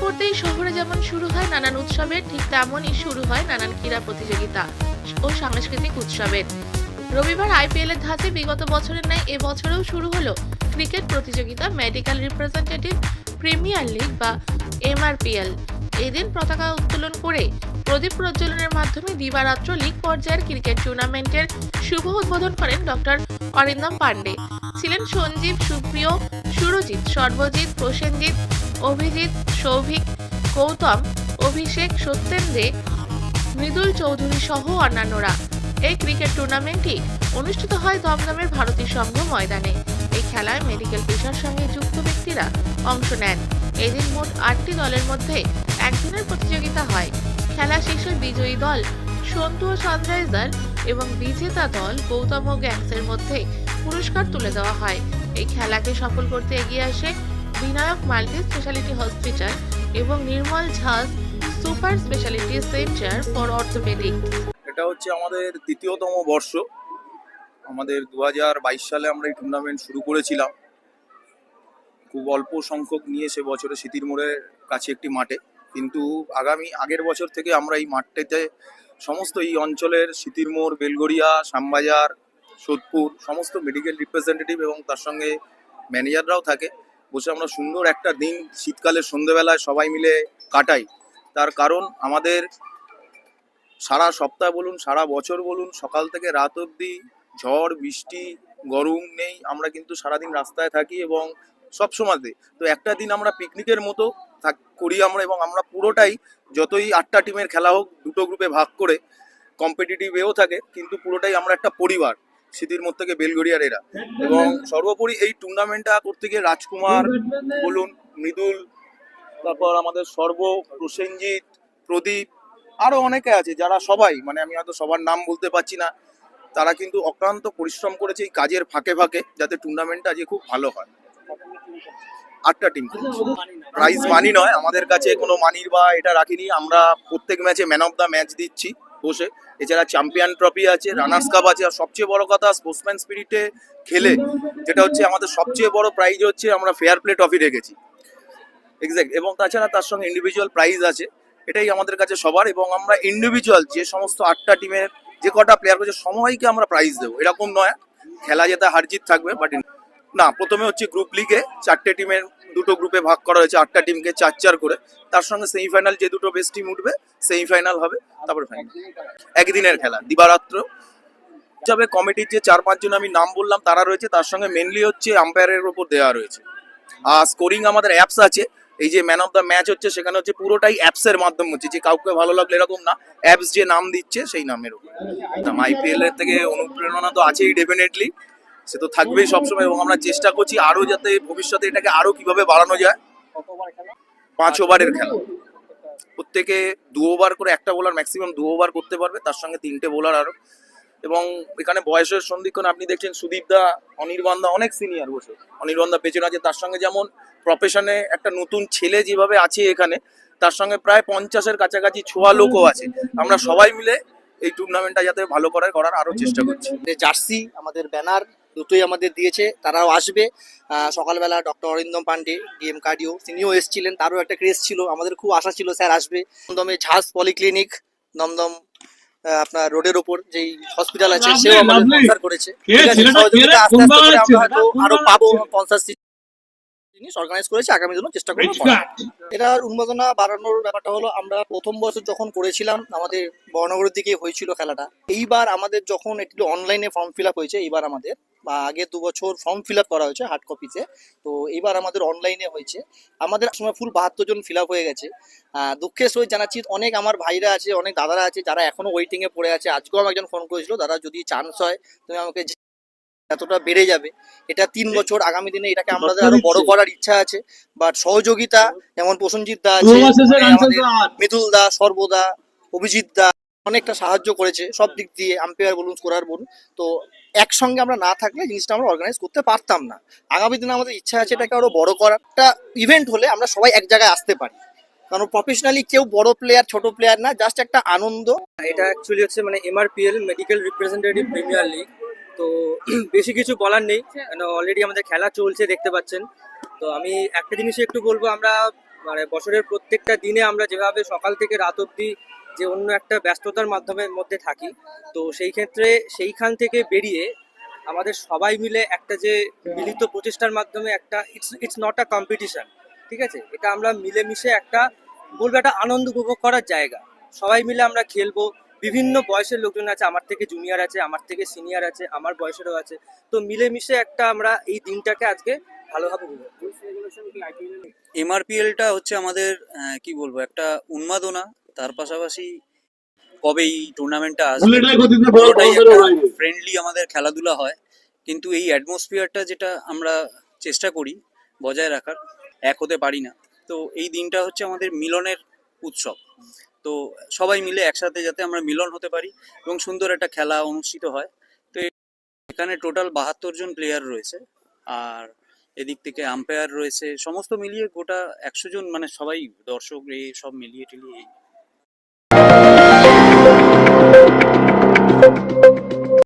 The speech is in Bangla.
পড়তেই শহরে যেমন শুরু হয় নানান উৎসবের, ঠিক তেমনই শুরু হয় নানান ক্রীড়া প্রতিযোগিতা ও সাংস্কৃতিক উৎসবের। রবিবার আইপিএল এর ধাঁচে বিগত বছরের ন্যায় এবছরেও শুরু হলো ক্রিকেট প্রতিযোগিতা, মেডিকেল রিপ্রেজেন্টেটিভ, প্রিমিয়ার লিগ বা এমআরপিএল। এদিন পতাকা উত্তোলন করে প্রদীপ প্রজ্বলনের মাধ্যমে দিবারাত্র লিগ পর্যায়ের ক্রিকেট টুর্নামেন্টের শুভ উদ্বোধন করেন ডক্টর অরিন্দম পান্ডে। ছিলেন সঞ্জীব, সুপ্রিয়, সুরজিৎ, সর্বজিৎ, প্রসেনজিৎ, অভিজিৎ, সৌভিক, গৌতম, অভিষেক সত্যেন্দ্রে মৃদুল চৌধুরী সহ অন্যান্যরা। এই ক্রিকেট টুর্নামেন্টটি অনুষ্ঠিত হয় দমদমের ভারতী সংঘ ময়দানে। এই খেলায় মেডিকেল পেশার সঙ্গে যুক্ত ব্যক্তিরা অংশ নেন। এদিন মোট আটটি দলের মধ্যে একদিনের প্রতিযোগিতা হয়। খেলা শেষে বিজয়ী দল সন্তু সানরাইজার এবং বিজেতা দল গৌতম গ্যাংসের মধ্যে পুরস্কার তুলে দেওয়া হয়। এই খেলাকে সফল করতে এগিয়ে আসে বিনায়ক মাল্টি স্পেশালিটি হসপিটাল এবং Nirmal ঝাঁস super speciality centre for orthopaedic এটা হচ্ছে আমাদের তৃতীয়তম বর্ষ। আমাদের দু হাজার বাইশ সালে আমরা এই টুর্নামেন্ট শুরু করেছিলাম। খুব অল্প সংখ্যক নিয়ে সে বছরে স্মৃতির মোড়ের কাছে একটি মাঠে। কিন্তু আগামী আগের বছর থেকে আমরা এই মাঠটাতে সমস্ত এই অঞ্চলের স্মৃতির মোড়, বেলগড়িয়া, শ্যামবাজার, সোদপুর, সমস্ত মেডিকেল রিপ্রেজেন্টেটিভ এবং তার সঙ্গে ম্যানেজাররাও থাকে। বসে আমরা সুন্দর একটা দিন শীতকালের সন্ধেবেলায় সবাই মিলে কাটাই। তার কারণ আমাদের সারা সপ্তাহ বলুন, সারা বছর বলুন, সকাল থেকে রাত অবধি ঝড়, বৃষ্টি, গরম নেই। আমরা কিন্তু সারাদিন রাস্তায় থাকি এবং সব সময়তে তো একটা দিন আমরা পিকনিকের মতো করি আমরা এবং আমরা পুরোটাই যতই আটটা টিমের খেলা হোক, দুটো গ্রুপে ভাগ করে কম্পিটিটিভ এও থাকে, কিন্তু পুরোটাই আমরা একটা পরিবার স্মৃতির মধ্যে থেকে বেলগড়িয়ার এরা। এবং সর্বোপরি এই টুর্নামেন্টটা করতে গিয়ে রাজকুমার, বলুন, মৃদুল, তারপর আমাদের সর্ব, প্রসেনজিৎ, প্রদীপ আরও অনেকে আছে যারা সবাই মানে আমি হয়তো সবার নাম বলতে পারছি না, তারা কিন্তু অক্লান্ত পরিশ্রম করেছে এই কাজের ফাঁকে ফাঁকে, যাতে টুর্নামেন্টটা যে খুব ভালো হয়। আটটা টিম প্রাইজ মানি নয়, আমাদের কাছে কোনো মানির বা এটা রাখিনি। আমরা প্রত্যেক ম্যাচে ম্যান অফ দ্য ম্যাচ দিচ্ছি বসে। এছাড়া চ্যাম্পিয়ন ট্রফি আছে রানার্স কাপ আছে। আর সবচেয়ে বড় কথা স্পোর্টসম্যান স্পিরিটে খেলে, যেটা হচ্ছে আমাদের সবচেয়ে বড় প্রাইজ হচ্ছে আমরা ফেয়ার প্লে ট্রফি রেখেছি। এক্স্যাক্ট এবং তাছাড়া তার সঙ্গে ইন্ডিভিজুয়াল প্রাইজ আছে। এটাই আমাদের কাছে সবার, এবং আমরা ইন্ডিভিজুয়াল যে সমস্ত আটটা টিমের যে কটা প্লেয়ার রয়েছে, সবাইকে আমরা প্রাইজ দেবো। এরকম নয়, খেলা যেতে হারজিত থাকবে বাট না, প্রথমে হচ্ছে গ্রুপ লিগে চারটে টিমের দুটো গ্রুপে ভাগ করা হয়েছে, আটটা টিমকে চার চার করে। তার সঙ্গে সেমিফাইনাল যে দুটো বেস্ট টিম উঠবে সেমিফাইনাল হবে, তারপরে ফাইনাল একদিনের খেলা, দিবারাত্র। হিসাবে কমিটির যে চার পাঁচজন আমি নাম বললাম, তারা রয়েছে, তার সঙ্গে মেনলি হচ্ছে আম্পায়ারের ওপর দেওয়া রয়েছে। আর স্কোরিং আমাদের অ্যাপস আছে, এই যে ম্যান অফ দ্য ম্যাচ হচ্ছে, সেখানে হচ্ছে পুরোটাই অ্যাপসের মাধ্যমে হচ্ছে, যে কাউকে ভালো লাগলে এরকম না অ্যাপস যে নাম দিচ্ছে, সেই নামের উপর আইপিএল এর থেকে অনুপ্রেরণা তো আছেই ডেফিনেটলি সে তো থাকবেই সবসময় এবং আমরা চেষ্টা করছি আরও যাতে ভবিষ্যতে এটাকে আরও কীভাবে বাড়ানো যায়। পাঁচ ওভারের খেলা। প্রত্যেকে দু ওভার করে একটা বোলার ম্যাক্সিমাম দু ওভার করতে পারবে, তার সঙ্গে তিনটে বোলার আরও এবং এখানে বয়সের সন্ধিক্ষণ আপনি দেখছেন সুদীপ দা অনেক সিনিয়র বসে। অনির্বাণ দা পেছনে আছে, তার সঙ্গে যেমন প্রফেশনে একটা নতুন ছেলে যেভাবে আছে এখানে, তার সঙ্গে প্রায় পঞ্চাশের কাছাকাছি ছোয়া লোকও আছে। আমরা সবাই মিলে এই টুর্নামেন্টটা যাতে ভালো করে করার আরও চেষ্টা করছি। জার্সি, আমাদের ব্যানার দুটোই আমাদের দিয়েছে তারাও আসবে। সকালবেলা doctor Arindam Pandey DM cardio তিনিও এসেছিলেন তারও একটা ক্রেজ ছিল। আমাদের খুব আশা ছিল স্যার আসবে। দমদমে ঝাঁস পলিক্লিনিক দমদম আপনার রোডের ওপর যেই হসপিটাল আছে সেও আমাদের. করেছে। আস্তে আস্তে আমরা হয়তো আরও পাবো পঞ্চাশ জিনিস অর্গানাইজ করেছে আগামী দিনও চেষ্টা করব এটার উন্মাদনা বাড়ানোর ব্যাপারটা হলো আমরা প্রথম বছর যখন করেছিলাম আমাদের বর্ণগরের দিকে হয়েছিল খেলাটা। এইবার আমাদের যখন একটু অনলাইনে ফর্ম ফিল আপ হয়েছে এইবার আমাদের বা আগে দু বছর ফর্ম ফিল আপ করা হয়েছে হার্ড কপিতে তো এইবার আমাদের অনলাইনে হয়েছে। আমাদের সময় ফুল বাহাত্তর জন ফিল আপ হয়ে গেছে। আহ, দুঃখের সহিত জানাচ্ছি অনেক আমার ভাইরা আছে অনেক দাদারা আছে যারা এখনও ওয়েটিং এ পড়ে আছে। আজকেও আমার একজন ফোন করেছিল দাদা যদি চান্স হয় তুমি আমাকে এতটা বেড়ে যাবে। এটা তিন বছর আগামী দিনে এটাকে আমাদের আরও বড় করার ইচ্ছা আছে বাট সহযোগিতা যেমন প্রসেনজিৎ দা আছে. মিতুল দা সর্বদা অভিজিৎ দা অনেকটা সাহায্য করেছে সব দিক দিয়ে আম্পায়ার বলুন স্কোরার বলুন তো একসঙ্গে আমরা না থাকলে জিনিসটা আমরা অর্গানাইজ করতে পারতাম না। আগামী দিনে আমাদের ইচ্ছা আছে এটাকে আরও বড় করার। একটা ইভেন্ট হলে আমরা সবাই এক জায়গায় আসতে পারি। কারণ প্রফেশনালি কেউ বড় প্লেয়ার ছোট প্লেয়ার না জাস্ট একটা আনন্দ। এটা অ্যাকচুয়ালি হচ্ছে মানে MRPL medical representative premier league তো বেশি কিছু বলার নেই। কেন অলরেডি আমাদের খেলা চলছে দেখতে পাচ্ছেন। তো আমি একটা জিনিসই একটু বলব আমরা মানে বছরের প্রত্যেকটা দিনে আমরা যেভাবে সকাল থেকে রাত অবধি যে অন্য একটা ব্যস্ততার মাধ্যমে মধ্যে থাকি তো সেই ক্ষেত্রে সেইখান থেকে বেরিয়ে আমাদের সবাই মিলে একটা যে মিলিত প্রচেষ্টার মাধ্যমে একটা it's it's not a competition ঠিক আছে? এটা আমরা মিলেমিশে একটা বলব একটা আনন্দ উপভোগ করার জায়গা। সবাই মিলে আমরা খেলব বিভিন্ন বয়সের লোকজন আছে আমার থেকে জুনিয়র আছে আমার থেকে সিনিয়র আছে আমার বয়সেরও আছে। তো মিলেমিশে একটা আমরা এই দিনটাকে আজকে ভালোভাবে। এমআরপিএলটা হচ্ছে আমাদের আহ, কি বলব একটা উন্মাদনা। তার পাশাপাশি কবে এই টুর্নামেন্টটা আসবে ফ্রেন্ডলি আমাদের খেলাধুলা হয়। কিন্তু এই অ্যাটমসফিয়ারটা যেটা আমরা চেষ্টা করি বজায় রাখার এক হতে পারি না। তো এই দিনটা হচ্ছে আমাদের মিলনের উৎসব। তো সবাই মিলে একসাথে যাতে আমরা মিলন হতে পারি এবং সুন্দর একটা খেলা অনুষ্ঠিত হয়। তো এখানে টোটাল বাহাত্তর জন প্লেয়ার রয়েছে আর এদিক থেকে আম্পায়ার রয়েছে। সমস্ত মিলিয়ে গোটা একশো জন মানে সবাই দর্শক এই সব মিলিয়ে টিলিয়ে